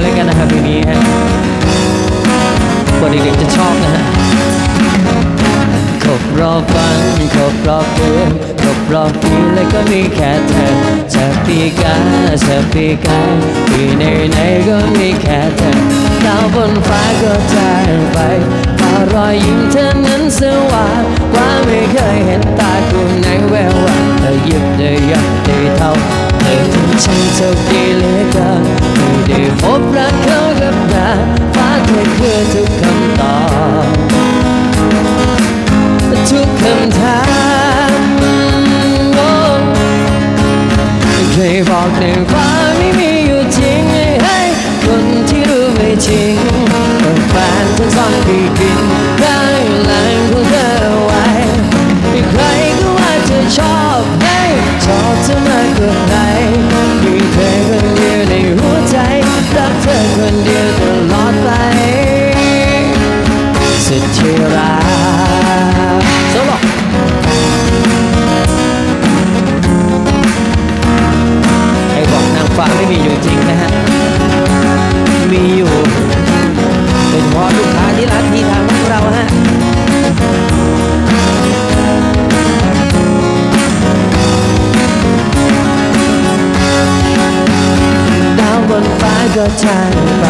อยแล้วกันนะครับเพลงนี้ฮะคนเด็กๆจะชอบนะฮะครบรอบวันครบรอบเดือนครบรอบปีแล้ก็มีแค่เธอแธอปีกาแธอปีกาปีไหนไหนก็มีแค่เธอดาวบนฟ้าก็จางไปพารอยยิ้มเธอนั้นสว่างกว่าไม่เคยเห็นตาคุณในแวววันเธอหยิบเธอยับได้เท่าเธอถึงฉันเธอ ทุกคำตอบทุกคำถามโอ้เคยบอกในฟ้าไม่มีอยู่จริงให้คนที่รู้ไม่จริงก็แฟนฉันซ่อนพี่กิน ก็จางไป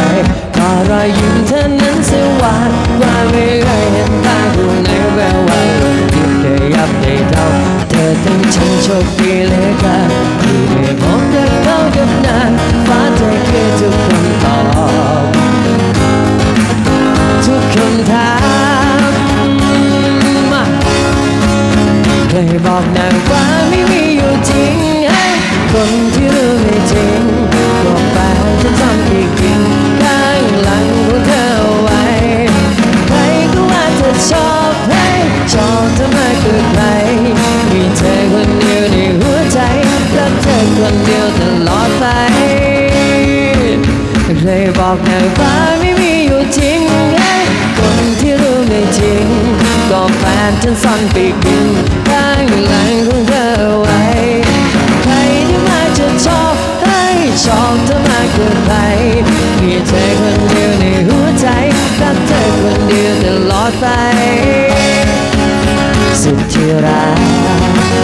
ขอรอยยิ้มเธอนั้นสว่างกว่าไม่เคยเห็นตาคู่ในแวววาวยิ้มได้ยับได้เท่าเธอทั้งฉันโชคดีเหลือเกินที่ได้พบรักเขากับนางฟ้าเธอคือทุกคำตอบทุกคำถามมาเคยบอกนางฟ้าไม่มีอยู่จริงให้คน นเดียวตลอดไปเคยบอกนางฟ้าไม่มีอยู่จริงไงคนที่รู้ไม่จริง ก็แฟนฉันซ่อนปีกบินข้างหลังของเธอไว้ใครที่มาจะชอบให้ชอบเธอมากเกินไปมีเธอคนเดียวในหัวใจรักเธอคนเดียวตลอดไปสุดที่รัก